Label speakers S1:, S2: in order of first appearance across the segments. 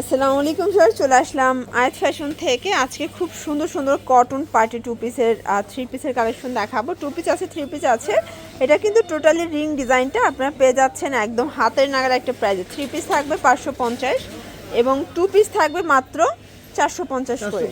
S1: আসসালামু আলাইকুম, স্যার। চলে আসলাম আয়াত ফ্যাশন থেকে। আজকে খুব সুন্দর সুন্দর কটন পার্টি টু পিসের থ্রি পিসের কালেকশন দেখাবো। টু পিস আছে থ্রি পিস আছে। এটা কিন্তু টোটালি রিং ডিজাইনটা আপনারা পেয়ে যাচ্ছেন একদম হাতের নাগার একটা প্রাইজে থ্রি পিস থাকবে পাঁচশো পঞ্চাশ এবং টু পিস থাকবে মাত্র চারশো পঞ্চাশ করে।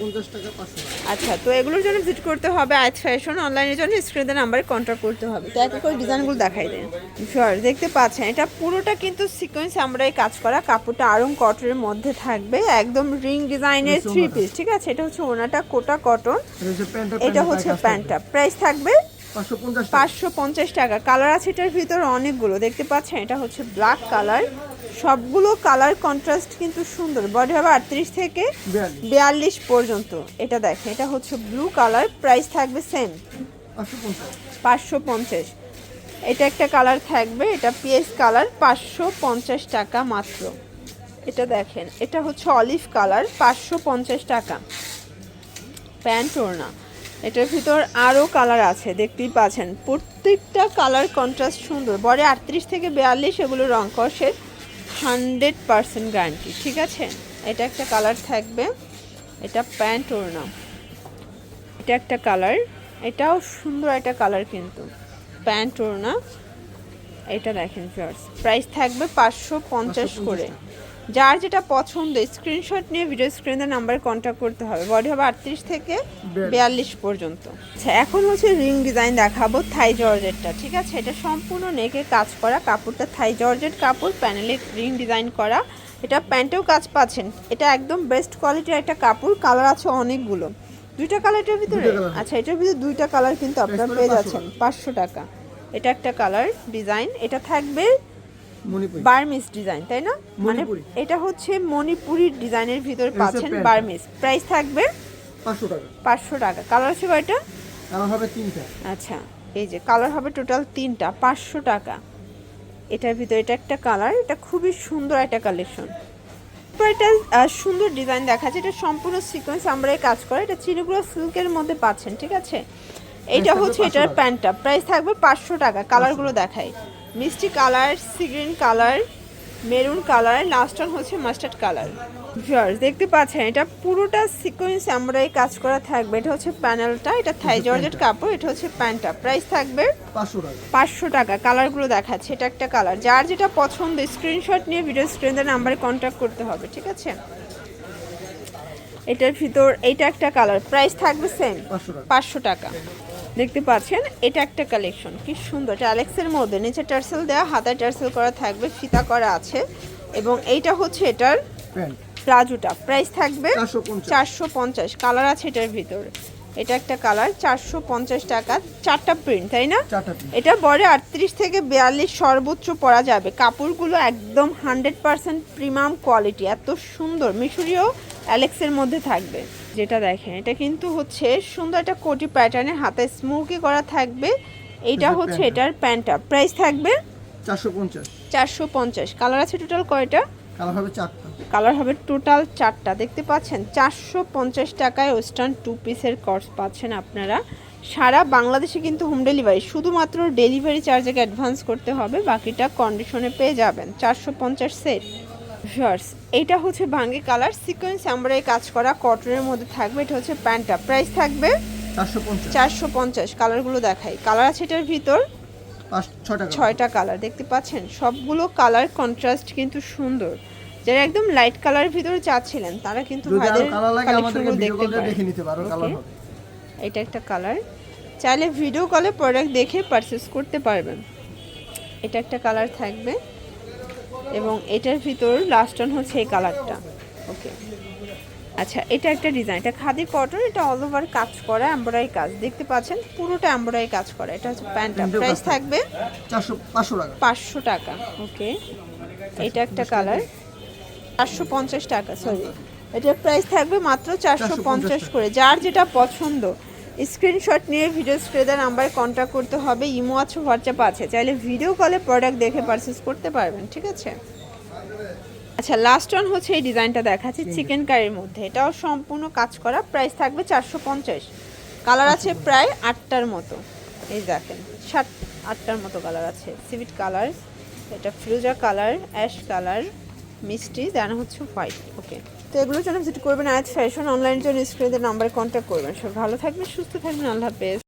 S1: আচ্ছা তো এগুলোর জন্য ভিজিট করতে হবে আয়াত ফ্যাশন অনলাইনের জন্য স্ক্রিনের নাম্বারে কন্ট্যাক্ট করতে হবে। তো এক করে ডিজাইনগুলো দেখাই দেন। শিওর দেখতে পাচ্ছেন এটা পুরোটা কিন্তু সিকোয়েন্স আমরাই কাজ করা। কাপড়টা আরং কটনের মধ্যে থাকবে একদম রিং ডিজাইনের থ্রি পিস ঠিক আছে? এটা হচ্ছে ওনাটা কোটা কটন
S2: এটা হচ্ছে প্যান্টটা
S1: এটা হচ্ছে প্যান্টটা প্রাইস থাকবে
S2: পাঁচশো পঞ্চাশ টাকা।
S1: কালার আছে এটার ভিতরে অনেকগুলো। দেখতে পাচ্ছেন এটা হচ্ছে ব্ল্যাক কালার সবগুলো কালার কন্ট্রাস্ট কিন্তু সুন্দর। বডি হবে আটত্রিশ থেকে
S2: বিয়াল্লিশ।
S1: পর্যন্ত। এটা দেখেন এটা হচ্ছে ব্লু কালার প্রাইস থাকবে সেম
S2: পাঁচশো পঞ্চাশ।
S1: এটা একটা কালার থাকবে এটা পিএস কালার পাঁচশো পঞ্চাশ টাকা মাত্র। এটা দেখেন এটা হচ্ছে অলিভ কালার পাঁচশো পঞ্চাশ টাকা। প্যান্ট ওড়না। এটার ভিতর আরও কালার আছে দেখতেই পাচ্ছেন। প্রত্যেকটা কালার কন্ট্রাস্ট সুন্দর। বড়ে আটত্রিশ থেকে বিয়াল্লিশ এগুলো রং কষের হান্ড্রেড পারসেন্ট গ্যারান্টি ঠিক আছে? এটা একটা কালার থাকবে এটা প্যান্ট ওড়না। এটা একটা কালার এটাও সুন্দর একটা কালার কিন্তু প্যান্ট ওড়না। এটা দেখেন ফার্স প্রাইস থাকবে পাঁচশো পঞ্চাশ করে। যার যেটা পছন্দ স্ক্রিনশট নিয়ে ভিডিও স্ক্রিনের নাম্বারে কন্ট্যাক্ট করতে হবে। বডি হবে আটত্রিশ থেকে বিয়াল্লিশ। পর্যন্ত। আচ্ছা এখন হচ্ছে রিং ডিজাইন দেখাবো থাই জর্জেটটা ঠিক আছে? এটা সম্পূর্ণ নেকে কাজ করা কাপড়টা থাই জর্জেট কাপড় প্যানেলে রিং ডিজাইন করা। এটা প্যান্টেও কাজ পাচ্ছেন। এটা একদম বেস্ট কোয়ালিটির একটা কাপড় কালার আছে অনেকগুলো। দুইটা কালারটার ভিতরে? আচ্ছা এটার ভিতরে দুইটা কালার কিন্তু আপনারা পেয়ে যাচ্ছেন পাঁচশো টাকা। এটা একটা কালার ডিজাইন এটা থাকবে বার্মিস ডিজাইন তাই না? মানে এটা হচ্ছে মণিপুরি ডিজাইনের ভিতরে পাচ্ছেন বার্মিস প্রাইস থাকবে
S2: পাঁচশো টাকা।
S1: পাঁচশো টাকা। কালার আছে কয়টা?
S2: আমার হবে তিনটা।
S1: আচ্ছা এই যে কালার হবে টোটাল তিনটা পাঁচশো টাকা। এটার ভিতরে এটা একটা কালার এটা খুবই সুন্দর একটা কালেকশন। এটা সুন্দর ডিজাইন দেখা যাচ্ছে এটা সম্পূর্ণ সিকোয়েন্স আমরা কাজ করে। এটা চিনিগুলো সিল্কের মধ্যে পাচ্ছেন ঠিক আছে?
S2: থাকবে
S1: হচ্ছে
S2: 500
S1: এটার প্যান্টটা। প্রাইস থাকবে পাঁচশো টাকা কালারগুলো দেখাই। মিষ্টি colour sea green colour maroon colour last one হচ্ছে মাস্টার্ড কালার। ভিউয়ার্স দেখতে পাচ্ছেন এটা পুরোটা সিকোয়েন্স আমরা এই কাজ করা থাকবে। এটা হচ্ছে প্যানেলটা এটা থাই জর্জেট কাপড় এটা হচ্ছে প্যান্টটা। প্রাইস থাকবে
S2: পাঁচশো টাকা।
S1: পাঁচশো টাকা। কালারগুলো দেখাচ্ছে এটা একটা কালার যার যেটা পছন্দ স্ক্রিনশট নিয়ে ভিডিও স্ক্রিনের নাম্বারে কন্ট্যাক্ট করতে হবে ঠিক আছে? এটার ভিতর এইটা একটা কালার প্রাইস থাকবে সেম
S2: পাঁচশো টাকা।
S1: দেখতে পাচ্ছেন এটা একটা কালেকশন কি সুন্দর এটা অ্যালেক্সের মধ্যে। নিচে টার্সেল দেওয়া হাতায় টার্সেল করা থাকবে ফিতা করা আছে। এবং এইটা হচ্ছে এটার প্লাজোটা প্রাইস থাকবে চারশো পঞ্চাশ। কালার আছে এটার ভিতর। এটা একটা কালার চারশো পঞ্চাশ টাকা। চারটা প্রিন্ট তাই না? এটা বড় আটত্রিশ থেকে বিয়াল্লিশ সর্বোচ্চ পরা যাবে। কাপড়গুলো একদম হান্ড্রেড পার্সেন্ট প্রিমিয়াম কোয়ালিটি এত সুন্দর। মিশরীয় অ্যালেক্সের মধ্যে থাকবে। যেটা দেখেন এটা কিন্তু হচ্ছে সুন্দর একটা কোটি প্যাটার্নের হাতে স্মোকি করা থাকবে। এইটা
S2: এটা
S1: হচ্ছে। এটার প্যান্টটা প্রাইস থাকবে?
S2: চারশো পঞ্চাশ।
S1: চারশো পঞ্চাশ। কালার আছে টোটাল কয়টা?
S2: কালার হবে চারটা।
S1: কালার হবে টোটাল চারটা। দেখতে পাচ্ছেন চারশো পঞ্চাশ টাকায় ওয়েস্টার্ন টু পিসের কর্স পাচ্ছেন আপনারা। সারা বাংলাদেশে কিন্তু হোম ডেলিভারি শুধুমাত্র ডেলিভারি চার্জকে অ্যাডভান্স করতে হবে বাকিটা কন্ডিশনে পেয়ে যাবেন। চারশো পঞ্চাশ সেট শার্টস এটা হচ্ছে ভাঙ্গি কালার সিকোয়েন্স আমরা এই কাজ করা কটনের মধ্যে থাকবে এটা হচ্ছে প্যান্টটা। প্রাইস থাকবে
S2: চারশো পঞ্চাশ।
S1: কালারগুলো দেখাই। কালার আছে এটার ভিতর?
S2: ছয়টা।
S1: কালার। দেখতে পাচ্ছেন? সবগুলো কালার কন্ট্রাস্ট কিন্তু সুন্দর। যারা একদম লাইট কালারের ভিতরে চাচ্ছিলেন তারা কিন্তু কালেকশনগুলো দেখতে পারেন। এটা একটা কালার। চাইলে ভিডিও কলে প্রোডাক্ট দেখে পারচেস করতে পারবেন। এটা একটা কালার থাকবে। এবং এটার ভিতর লাস্ট অন হচ্ছে এই কালারটা ওকে আচ্ছা এটা একটা ডিজাইন এটা খাদি কটন এটা অল ওভার কাজ করা এমব্রয়ডারি কাজ। দেখতে পাচ্ছেন পুরোটা এমব্রয়ডারি কাজ করা। এটা হচ্ছে প্যান্টটা প্রাইস থাকবে
S2: পাঁচশো টাকা।
S1: ওকে এটা একটা কালার চারশো পঞ্চাশ টাকা সরি এটার প্রাইস থাকবে মাত্র চারশো পঞ্চাশ
S2: 450
S1: করে। যার যেটা পছন্দ। স্ক্রিনশট নিয়ে ভিডিও স্ক্রিনের নাম্বারে কন্ট্যাক্ট করতে হবে। ইমো আছে হোয়াটসঅ্যাপ আছে। চাইলে ভিডিও কলে প্রোডাক্ট দেখে পারচেস করতে পারবেন ঠিক আছে? আচ্ছা লাস্ট ওয়ান হচ্ছে এই ডিজাইনটা দেখাচ্ছি চিকেন কারির মধ্যে। এটাও সম্পূর্ণ কাজ করা প্রাইস থাকবে চারশো পঞ্চাশ। কালার আছে প্রায় আটটার মতো। এই দেখেন সাত আটটার মতো কালার আছে। সিভিট কালার এটা ফিরোজা কালার অ্যাশ কালার মিষ্টি দেন হচ্ছে হোয়াইট ওকে তো এগুলোর জন্য ভিজিট করবেন আয়াত ফ্যাশন অনলাইন জন্য স্ক্রিনের নাম্বারে কন্ট্যাক্ট করবেন। সব ভালো থাকবেন, সুস্থ থাকবেন, আল্লাহ হাফেজ।